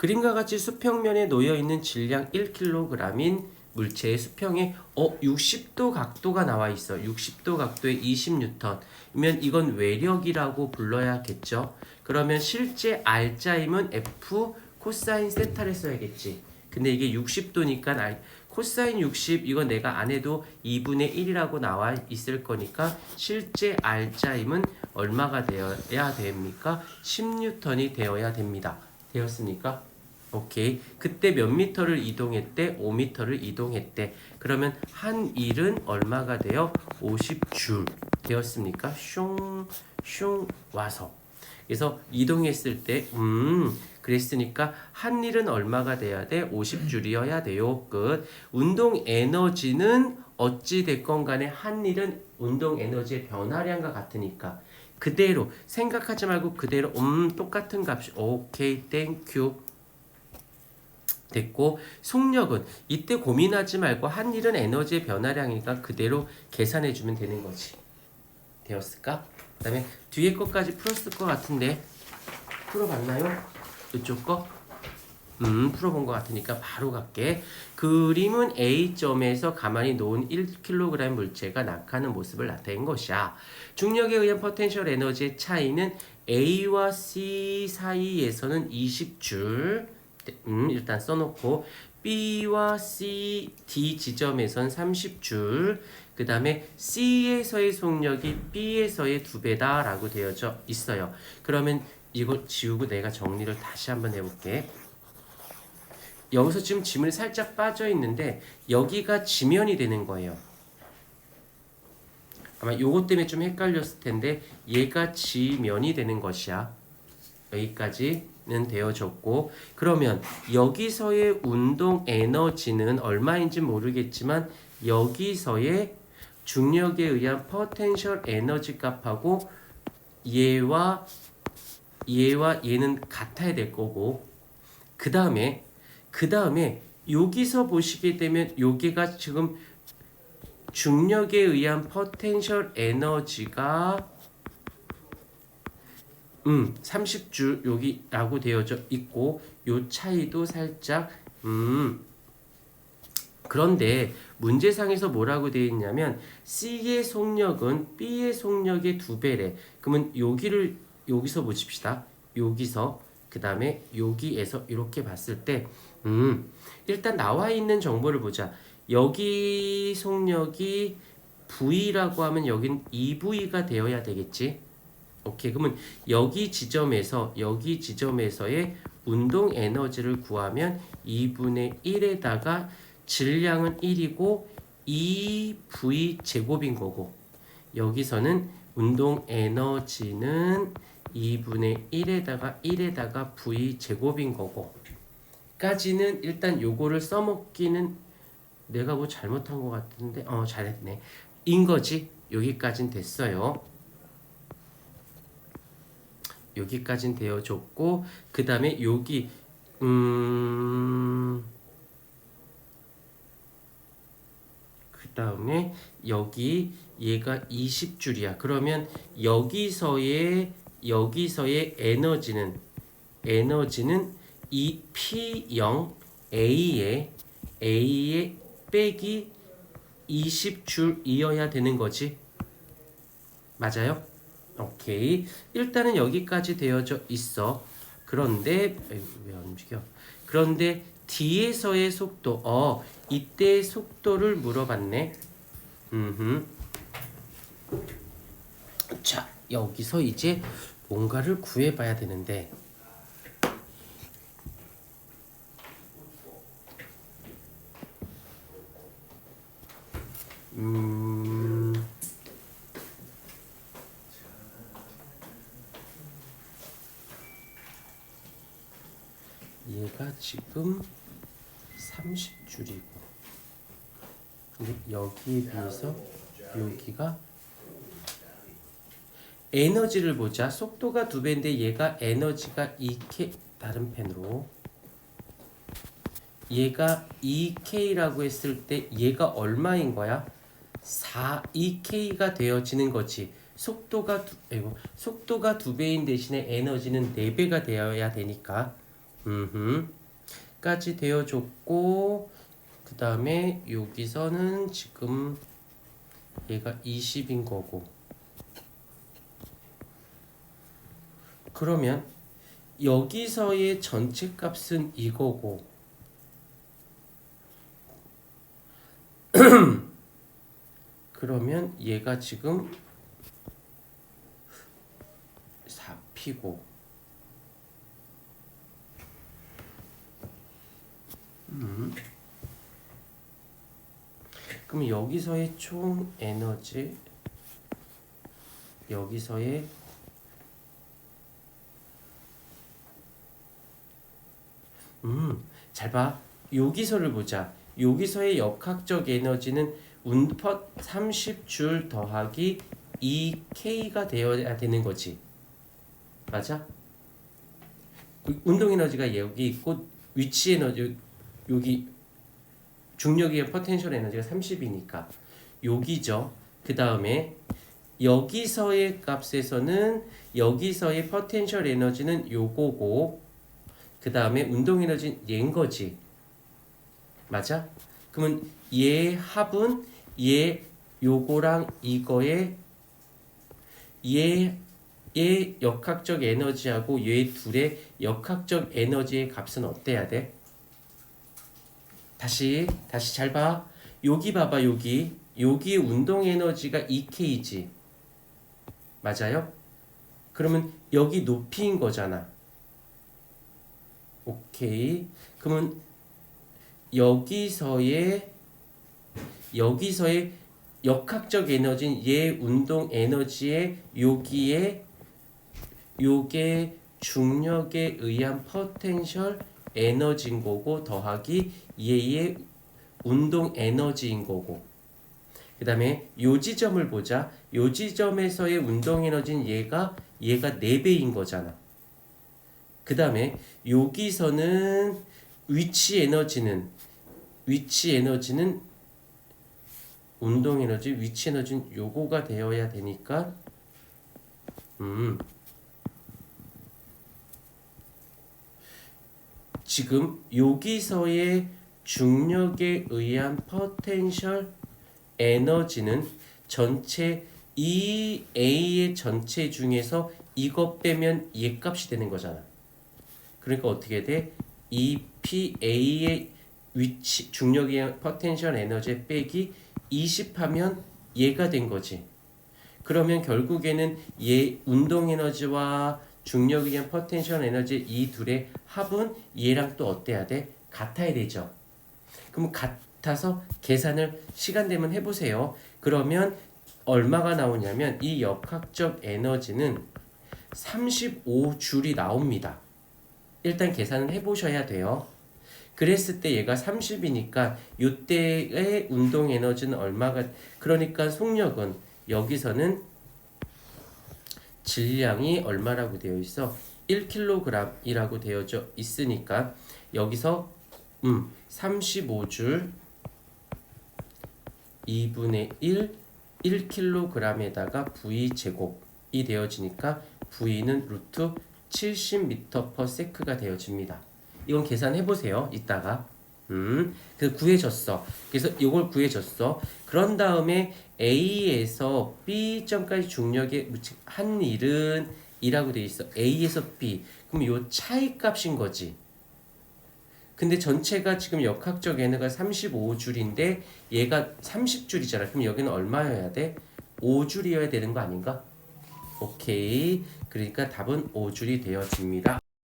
그림과 같이 수평면에 놓여 있는 질량 1kg인 물체의 수평에 어 60도 각도가 나와 있어. 60도 각도에 20N이면 이건 외력이라고 불러야겠죠. 그러면 실제 R자임은 F 코사인 세타를 써야겠지. 근데 이게 60도니까 알, 코사인 60 이건 내가 안 해도 2분의 1이라고 나와 있을 거니까 실제 R자임은 얼마가 되어야 됩니까? 10N이 되어야 됩니다. 되었습니까? 오케이. 그때 몇 미터를 이동했대? 5미터를 이동했대. 그러면 한 일은 얼마가 돼요? 50줄 되었습니까? 슝, 슝 와서. 그래서 이동했을 때, 음, 그랬으니까 한 일은 얼마가 돼야 돼? 50줄이어야 돼요. 끝. 운동 에너지는 어찌 됐건 간에 한 일은 운동 에너지의 변화량과 같으니까 그대로 생각하지 말고 그대로 음 똑같은 값이 오케이 땡큐 됐고 속력은 이때 고민하지 말고 한 일은 에너지의 변화량이니까 그대로 계산해 주면 되는 거지 되었을까? 그 다음에 뒤에 것까지 풀었을 것 같은데 풀어봤나요? 이쪽 거? 음 풀어본 것 같으니까 바로 갈게 그림은 A점에서 가만히 놓은 1kg 물체가 낙하는 모습을 나타낸 것이야 중력에 의한 포텐셜 에너지의 차이는 A와 C 사이에서는 20줄 음, 일단 써놓고 B와 C, D 지점에선 30줄 그 다음에 C에서의 속력이 B에서의 두 배다 라고 되어져 있어요. 그러면 이거 지우고 내가 정리를 다시 한번 해볼게. 여기서 지금 지문이 살짝 빠져 있는데 여기가 지면이 되는 거예요. 아마 요것 때문에 좀 헷갈렸을 텐데 얘가 지면이 되는 것이야. 여기까지 는 되어졌고 그러면 여기서의 운동 에너지는 얼마인지 모르겠지만 여기서의 중력에 의한 포텐셜 에너지 값하고 얘와 얘와 얘는 같아야 될 거고 그 다음에 그 다음에 여기서 보시게 되면 여기가 지금 중력에 의한 포텐셜 에너지가 음, 30줄 여기라고 되어져 있고 요 차이도 살짝 음 그런데 문제상에서 뭐라고 되어 있냐면 C의 속력은 B의 속력의 두 배래. 그러면 여기를 여기서 보십시다. 여기서 그 다음에 여기에서 이렇게 봤을 때 음, 일단 나와 있는 정보를 보자. 여기 속력이 V라고 하면 여긴 2V가 되어야 되겠지. 오케이. 그러면 여기 지점에서 여기 지점에서의 운동 에너지를 구하면 2분의 1에다가 질량은 1이고 2V 제곱인 거고 여기서는 운동 에너지는 2분의 1에다가 1에다가 V 제곱인 거고 까지는 일단 요거를 써먹기는 내가 뭐 잘못한 것 같은데 어 잘했네. 인 거지? 여기까진 됐어요 여기까진 되어줬고 그 다음에 여기 음... 그 다음에 여기 얘가 20줄이야 그러면 여기서의 여기서의 에너지는 에너지는 이 P0 A에 A에 빼기 20줄이어야 되는 거지 맞아요? 오케이. 일단은 여기까지 되어져 있어. 그런데 왜 안 움직여? 그런데 뒤에서의 속도. 어, 이때 속도를 물어봤네. 음. 자, 여기서 이제 뭔가를 구해 봐야 되는데 음. 얘가 지금 30줄이고 근데 여기에 비해서 여기가 에너지를 보자 속도가 두 배인데 얘가 에너지가 2K 다른 펜으로 얘가 2K라고 했을 때 얘가 얼마인 거야? 4 2K가 되어지는 거지 속도가 두, 아이고, 속도가 두 배인 대신에 에너지는 네 배가 되어야 되니까 음흠. 까지 되어줬고 그 다음에 여기서는 지금 얘가 20인 거고. 그러면 여기서의 전체 값은 이거고. 그러면 얘가 지금 4피고 그럼 여기서의 총 에너지 여기서의 음, 잘 봐. 여기서를 보자. 여기서의 역학적 에너지는 운퍼 30줄 더하기 2K가 되어야 되는 거지. 맞아? 운동 에너지가 여기 있고 위치 에너지 여기 중력의 포텐셜 에너지가 30이니까 여기죠. 그 다음에 여기서의 값에서는 여기서의 포텐셜 에너지는 요거고 그 다음에 운동 에너지는 얘인 거지. 맞아? 그러면 얘 합은 얘 요거랑 이거의 얘, 얘 역학적 에너지하고 얘 둘의 역학적 에너지의 값은 어때야 돼? 다시 다시 잘 봐. 여기 봐봐 여기 여기 운동 에너지가 2K지. 맞아요? 그러면 여기 높이인 거잖아. 오케이. 그러면 여기서의 여기서의 역학적 에너지는 얘 운동 에너지의 여기에 요게 중력에 의한 포텐셜 에너지인 거고 더하기 얘의 운동 에너지인 거고. 그 다음에 요 지점을 보자. 요 지점에서의 운동 에너지는 얘가 얘가 4배인 거잖아. 그 다음에 여기서는 위치 에너지는 위치 에너지는 운동 에너지 위치 에너지는 요거가 되어야 되니까 음 지금 여기서의 중력에 의한 포텐셜 에너지는 전체 이 A의 전체 중에서 이거 빼면 얘 값이 되는 거잖아. 그러니까 어떻게 돼? 이 PA의 위치 중력에 의한 포텐셜 에너지 빼기 20하면 얘가 된 거지. 그러면 결국에는 얘 운동 에너지와 중력에 의한 포텐셜 에너지 이 둘의 합은 얘랑 또 어때야 돼? 같아야 되죠. 그럼 같아서 계산을 시간 되면 해보세요. 그러면 얼마가 나오냐면 이 역학적 에너지는 35줄이 나옵니다. 일단 계산을 해보셔야 돼요. 그랬을 때 얘가 30이니까 이때의 운동 에너지는 얼마가 그러니까 속력은 여기서는 질량이 얼마라고 되어 있어? 1kg이라고 되어져 있으니까 여기서 음 35줄 2분의 1 1kg에다가 V 제곱이 되어지니까 V는 루트 70m/s가 되어집니다. 이건 계산해 보세요. 이따가 음, 그 구해졌어. 그래서 이걸 구해졌어. 그런 다음에 A에서 B점까지 묻힌 한 일은 이라고 돼 있어. A에서 B. 그럼 요 차이 값인 거지. 근데 전체가 지금 역학적 에너가 35줄인데 얘가 30줄이잖아. 그럼 여기는 얼마여야 돼? 5줄이어야 되는 거 아닌가? 오케이. 그러니까 답은 5줄이 되어집니다.